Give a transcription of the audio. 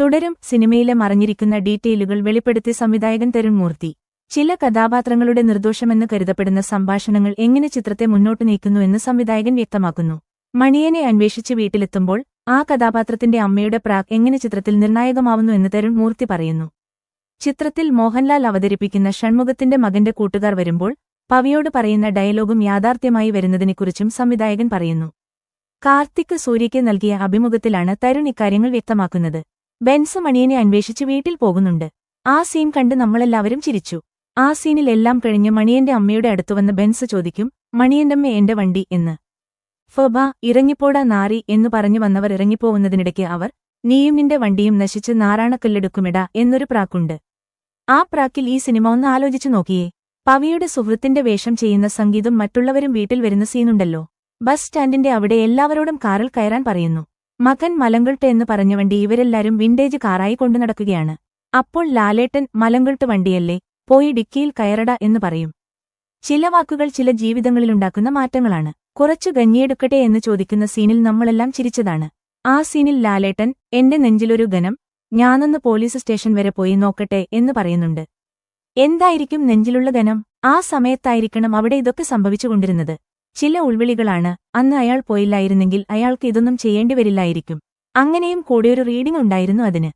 തുടരും സിനിമയിലെ മറിഞ്ഞിരിക്കുന്ന ഡീറ്റെയിലുകൾ വെളിപ്പെടുത്തി സംവിധായകൻ തരുൺ മൂർത്തി. ചില കഥാപാത്രങ്ങളുടെ നിർദോഷമെന്ന് കരുതപ്പെടുന്ന സംഭാഷണങ്ങൾ എങ്ങനെ ചിത്രത്തെ മുന്നോട്ട് നീക്കുന്നുവെന്ന് സംവിധായകൻ വ്യക്തമാക്കുന്നു. മണിയനെ അന്വേഷിച്ച് വീട്ടിലെത്തുമ്പോൾ ആ കഥാപാത്രത്തിന്റെ അമ്മയുടെ പ്രാക് എങ്ങനെ ചിത്രത്തിൽ നിർണായകമാവുന്നു എന്ന് തരുൺ മൂർത്തി പറയുന്നു. ചിത്രത്തിൽ മോഹൻലാൽ അവതരിപ്പിക്കുന്ന ഷൺമുഖത്തിന്റെ മകന്റെ കൂട്ടുകാർ വരുമ്പോൾ പവിയോട് പറയുന്ന ഡയലോഗും യാഥാർത്ഥ്യമായി വരുന്നതിനെക്കുറിച്ചും സംവിധായകൻ പറയുന്നു. കാർത്തിക് സൂര്യയ്ക്ക് നൽകിയ അഭിമുഖത്തിലാണ് തരുൺ ഇക്കാര്യങ്ങൾ വ്യക്തമാക്കുന്നത്. ബെൻസ് മണിയനെ അന്വേഷിച്ച് വീട്ടിൽ പോകുന്നുണ്ട്. ആ സീൻ കണ്ട് നമ്മളെല്ലാവരും ചിരിച്ചു. ആ സീനിൽ എല്ലാം കഴിഞ്ഞ് മണിയന്റെ അമ്മയുടെ അടുത്തുവന്ന് ബെൻസ് ചോദിക്കും മണിയന്റമ്മ എന്റെ വണ്ടി എന്ന്. ഫബ ഇറങ്ങിപ്പോടാ നാറി എന്നു പറഞ്ഞു വന്നവർ ഇറങ്ങിപ്പോവുന്നതിനിടയ്ക്ക് അവർ നീയും നിന്റെ വണ്ടിയും നശിച്ച് നാറാണക്കല്ലെടുക്കുമിടാ എന്നൊരു പ്രാക്കുണ്ട്. ആ പ്രാക്കിൽ ഈ സിനിമ ഒന്ന് ആലോചിച്ചു നോക്കിയേ. പവിയുടെ സുഹൃത്തിന്റെ വേഷം ചെയ്യുന്ന സംഗീതം മറ്റുള്ളവരും വീട്ടിൽ വരുന്ന സീനുണ്ടല്ലോ. ബസ് സ്റ്റാൻഡിന്റെ അവിടെ എല്ലാവരോടും കാറിൽ കയറാൻ പറയുന്നു. മകൻ മലങ്കൾട്ട് എന്ന് പറഞ്ഞ വണ്ടി ഇവരെല്ലാരും വിന്റേജ് കാറായി കൊണ്ടു നടക്കുകയാണ്. അപ്പോൾ ലാലേട്ടൻ മലങ്കൾട്ട് വണ്ടിയല്ലേ പോയി ഡിക്കിയിൽ കയറട എന്ന് പറയും. ചില വാക്കുകൾ ചില ജീവിതങ്ങളിലുണ്ടാക്കുന്ന മാറ്റങ്ങളാണ്. കുറച്ചു ഗഞ്ഞിയെടുക്കട്ടെ എന്ന് ചോദിക്കുന്ന സീനിൽ നമ്മളെല്ലാം ചിരിച്ചതാണ്. ആ സീനിൽ ലാലേട്ടൻ എന്റെ നെഞ്ചിലൊരു ഗനം ഞാനൊന്ന് പോലീസ് സ്റ്റേഷൻ വരെ പോയി നോക്കട്ടെ എന്ന് പറയുന്നുണ്ട്. എന്തായിരിക്കും നെഞ്ചിലുള്ള ഗനം ആ സമയത്തായിരിക്കണം അവിടെ ഇതൊക്കെ സംഭവിച്ചുകൊണ്ടിരുന്നത് ചില ഉൾവിളികളാണ്. അന്ന് അയാൾ പോയില്ലായിരുന്നെങ്കിൽ അയാൾക്ക് ഇതൊന്നും ചെയ്യേണ്ടി വരില്ലായിരിക്കും. അങ്ങനെയും കൂടെയൊരു റീഡിംഗ് ഉണ്ടായിരുന്നു അതിന്.